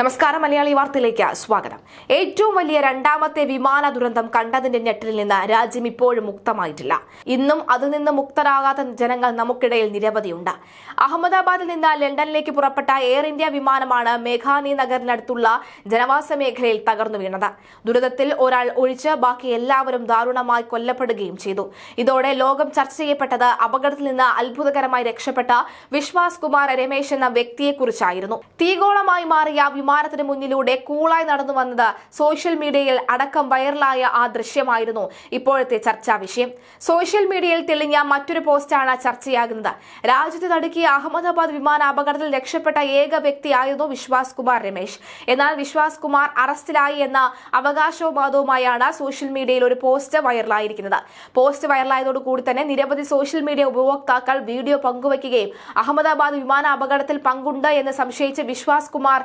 നമസ്കാരം മലയാളി വാർത്തയിലേക്ക് സ്വാഗതം. ഏറ്റവും വലിയ രണ്ടാമത്തെ വിമാന ദുരന്തം കണ്ടതിന്റെ ഞെട്ടിൽ നിന്ന് രാജ്യം ഇപ്പോഴും മുക്തമായിട്ടില്ല. ഇന്നും അതിൽ നിന്ന് മുക്തരാകാത്ത ജനങ്ങൾ നമുക്കിടയിൽ നിരവധിയുണ്ട്. അഹമ്മദാബാദിൽ നിന്ന് ലണ്ടനിലേക്ക് പുറപ്പെട്ട എയർ ഇന്ത്യ വിമാനമാണ് മേഘാനി നഗറിനടുത്തുള്ള ജനവാസ മേഖലയിൽ തകർന്നു വീണത്. ദുരിതത്തിൽ ഒരാൾ ഒഴിച്ച് ബാക്കി എല്ലാവരും ദാരുണമായി കൊല്ലപ്പെടുകയും ചെയ്തു. ഇതോടെ ലോകം ചർച്ച ചെയ്യപ്പെട്ടത് അപകടത്തിൽ നിന്ന് അത്ഭുതകരമായി രക്ഷപ്പെട്ട വിശ്വാസ് കുമാർ രമേശ് എന്ന വ്യക്തിയെക്കുറിച്ചായിരുന്നു. തീഗോളമായി മാറിയ വിമാനത്തിന് മുന്നിലൂടെ കൂളായി നടന്നു വന്നത് സോഷ്യൽ മീഡിയയിൽ അടക്കം വൈറലായ ആ ദൃശ്യമായിരുന്നു ഇപ്പോഴത്തെ ചർച്ചാ വിഷയം. സോഷ്യൽ മീഡിയയിൽ തെളിഞ്ഞ മറ്റൊരു പോസ്റ്റാണ് ചർച്ചയാകുന്നത്. രാജ്യത്ത് നടുക്കിയ അഹമ്മദാബാദ് വിമാന അപകടത്തിൽ രക്ഷപ്പെട്ട ഏക വ്യക്തിയായിരുന്നു വിശ്വാസ് കുമാർ രമേശ്. എന്നാൽ വിശ്വാസ് കുമാർ അറസ്റ്റിലായി എന്ന അവകാശവാദവുമായാണ് സോഷ്യൽ മീഡിയയിൽ ഒരു പോസ്റ്റ് വൈറലായിരിക്കുന്നത്. പോസ്റ്റ് വൈറലായതോടുകൂടി തന്നെ നിരവധി സോഷ്യൽ മീഡിയ ഉപഭോക്താക്കൾ വീഡിയോ പങ്കുവയ്ക്കുകയും അഹമ്മദാബാദ് വിമാന അപകടത്തിൽ പങ്കുണ്ട് എന്ന് സംശയിച്ച് വിശ്വാസ് കുമാർ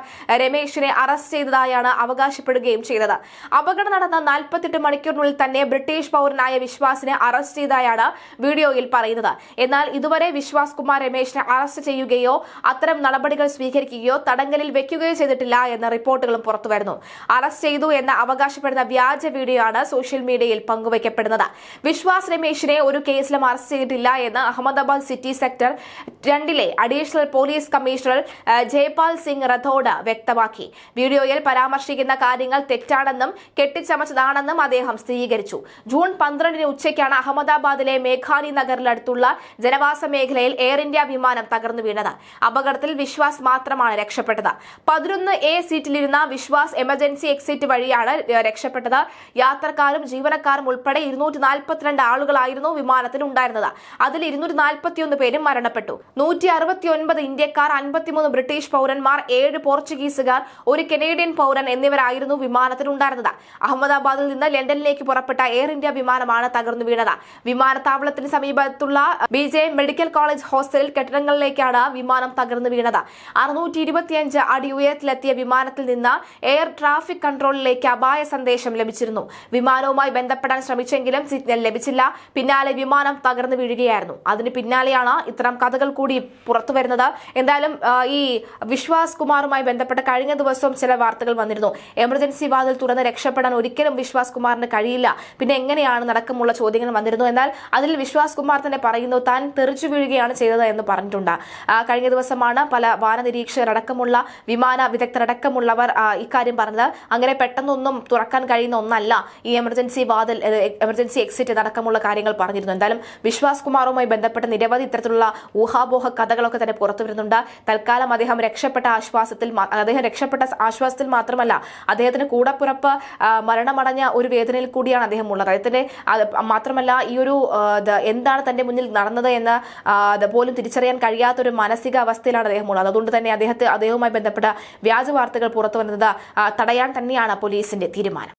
രമേശിനെ അറസ്റ്റ് ചെയ്തതായാണ് അവകാശപ്പെടുകയും ചെയ്തത്. അപകടം നടന്ന നാൽപ്പത്തെട്ട് മണിക്കൂറിനുള്ളിൽ തന്നെ ബ്രിട്ടീഷ് പൗരനായ വിശ്വാസിനെ അറസ്റ്റ് ചെയ്തതായാണ് വീഡിയോയിൽ പറയുന്നത്. എന്നാൽ ഇതുവരെ വിശ്വാസ് കുമാർ രമേശിനെ അറസ്റ്റ് ചെയ്യുകയോ അത്തരം നടപടികൾ സ്വീകരിക്കുകയോ തടങ്കലിൽ വെക്കുകയോ ചെയ്തിട്ടില്ല എന്ന റിപ്പോർട്ടുകളും പുറത്തുവരുന്നു അറസ്റ്റ് ചെയ്തു എന്ന് അവകാശപ്പെടുന്ന വ്യാജ വീഡിയോ ആണ് സോഷ്യൽ മീഡിയയിൽ പങ്കുവയ്ക്കപ്പെടുന്നത്. വിശ്വാസ് രമേശിനെ ഒരു കേസിലും അറസ്റ്റ് ചെയ്തിട്ടില്ല എന്ന് അഹമ്മദാബാദ് സിറ്റി സെക്ടർ രണ്ടിലെ additional police commissioner Jaipal Singh Rathod വ്യക്തമാക്കി. വീഡിയോയിൽ പരാമർശിക്കുന്ന കാര്യങ്ങൾ തെറ്റാണെന്നും കെട്ടിച്ചമച്ചതാണെന്നും അദ്ദേഹം സ്ഥിരീകരിച്ചു. ജൂൺ പന്ത്രണ്ടിന് ഉച്ചയ്ക്കാണ് അഹമ്മദാബാദിലെ മേഘാനി നഗറിനടുത്തുള്ള ജനവാസ മേഖലയിൽ എയർ ഇന്ത്യ വിമാനം തകർന്നു വീണത്. അപകടത്തിൽ വിശ്വാസ് മാത്രമാണ് രക്ഷപ്പെട്ടത്. പതിനൊന്ന് എ സീറ്റിലിരുന്ന വിശ്വാസ് എമർജൻസി എക്സിറ്റ് വഴിയാണ് രക്ഷപ്പെട്ടത്. യാത്രക്കാരും ജീവനക്കാരും ഉൾപ്പെടെ ഇരുന്നൂറ്റി നാൽപ്പത്തിരണ്ട് ആളുകളായിരുന്നു വിമാനത്തിൽ ഉണ്ടായിരുന്നത്. അതിൽ ഇരുന്നൂറ്റി നാൽപ്പത്തിയൊന്ന് പേരും മരണപ്പെട്ടു. നൂറ്റി അറുപത്തിയൊൻപത് ഇന്ത്യക്കാർ അൻപത്തിമൂന്ന് ബ്രിട്ടീഷ് പൗരന്മാർ ഏഴ് പോർച്ചുഗീസുകാർ ഒരു കനേഡിയൻ പൗരൻ എന്നിവരായിരുന്നു വിമാനത്തിലുണ്ടായിരുന്നത്. അഹമ്മദാബാദിൽ നിന്ന് ലണ്ടനിലേക്ക് പുറപ്പെട്ട എയർ ഇന്ത്യ വിമാനമാണ് തകർന്നു വീണത്. വിമാനത്താവളത്തിന് സമീപത്തുള്ള ബി മെഡിക്കൽ കോളേജ് ഹോസ്റ്റലിൽ കെട്ടിടങ്ങളിലേക്കാണ് വിമാനം തകർന്നു വീണത്. അറുന്നൂറ്റി ഇരുപത്തിയഞ്ച് അടി ഉയരത്തിലെത്തിയ വിമാനത്തിൽ നിന്ന് എയർ ട്രാഫിക് കൺട്രോളിലേക്ക് അപായ സന്ദേശം ലഭിച്ചിരുന്നു. വിമാനവുമായി ബന്ധപ്പെടാൻ ശ്രമിച്ചെങ്കിലും സിഗ്നൽ ലഭിച്ചില്ല. പിന്നാലെ വിമാനം തകർന്നു വീഴുകയായിരുന്നു. അതിന് പിന്നാലെയാണ് ഇത്തരം കഥകൾ കൂടി പുറത്തുവരുന്നത്. എന്തായാലും ഈ വിശ്വാസ് കുമാറുമായി ബന്ധപ്പെട്ട് കഴിഞ്ഞ ദിവസവും ചില വാർത്തകൾ വന്നിരുന്നു. എമർജൻസി വാതിൽ തുറന്ന് രക്ഷപ്പെടാൻ ഒരിക്കലും വിശ്വാസ് കുമാറിന് കഴിയില്ല. പിന്നെ എങ്ങനെയാണ് നടക്കമുള്ള ചോദ്യങ്ങൾ വന്നിരുന്നു. എന്നാൽ അതിൽ വിശ്വാസ് കുമാർ തന്നെ പറയുന്നു താൻ തെറിച്ചു വീഴുകയാണ് ചെയ്തത് എന്ന് പറഞ്ഞിട്ടുണ്ട്. കഴിഞ്ഞ ദിവസമാണ് പല വാനനിരീക്ഷകരടക്കമുള്ള വിമാന വിദഗ്ധരടക്കമുള്ളവർ ഇക്കാര്യം പറഞ്ഞത്. അങ്ങനെ പെട്ടെന്നൊന്നും തുറക്കാൻ കഴിയുന്ന ഒന്നല്ല ഈ എമർജൻസി വാതിൽ എമർജൻസി എക്സിറ്റ് അടക്കമുള്ള കാര്യങ്ങൾ പറഞ്ഞിരുന്നു എന്തായാലും വിശ്വാസ് കുമാറുമായി ബന്ധപ്പെട്ട് നിരവധി ഇത്തരത്തിലുള്ള ഊഹാപോഹ കഥകളൊക്കെ തന്നെ പുറത്തു വരുന്നുണ്ട് തൽക്കാലം അദ്ദേഹം രക്ഷപ്പെട്ട ആശ്വാസത്തിൽ മാ- രക്ഷപ്പെട്ട ആശ്വാസത്തിൽ മാത്രമല്ല അദ്ദേഹത്തിന് കൂടപ്പുറപ്പ് മരണമടഞ്ഞ ഒരു വേദനയിൽ കൂടിയാണ് അദ്ദേഹം ഉള്ളത്. അദ്ദേഹത്തിന്റെ മാത്രമല്ല ഈ ഒരു എന്താണ് തന്റെ മുന്നിൽ നടന്നത് എന്ന് പോലും തിരിച്ചറിയാൻ കഴിയാത്ത ഒരു മാനസിക അവസ്ഥയിലാണ് അദ്ദേഹം ഉള്ളത്. അതുകൊണ്ട് തന്നെ അദ്ദേഹത്തെ അദ്ദേഹവുമായി ബന്ധപ്പെട്ട വ്യാജ വാർത്തകൾ പുറത്തു വരുന്നത് തടയാൻ തന്നെയാണ് പോലീസിന്റെ തീരുമാനം.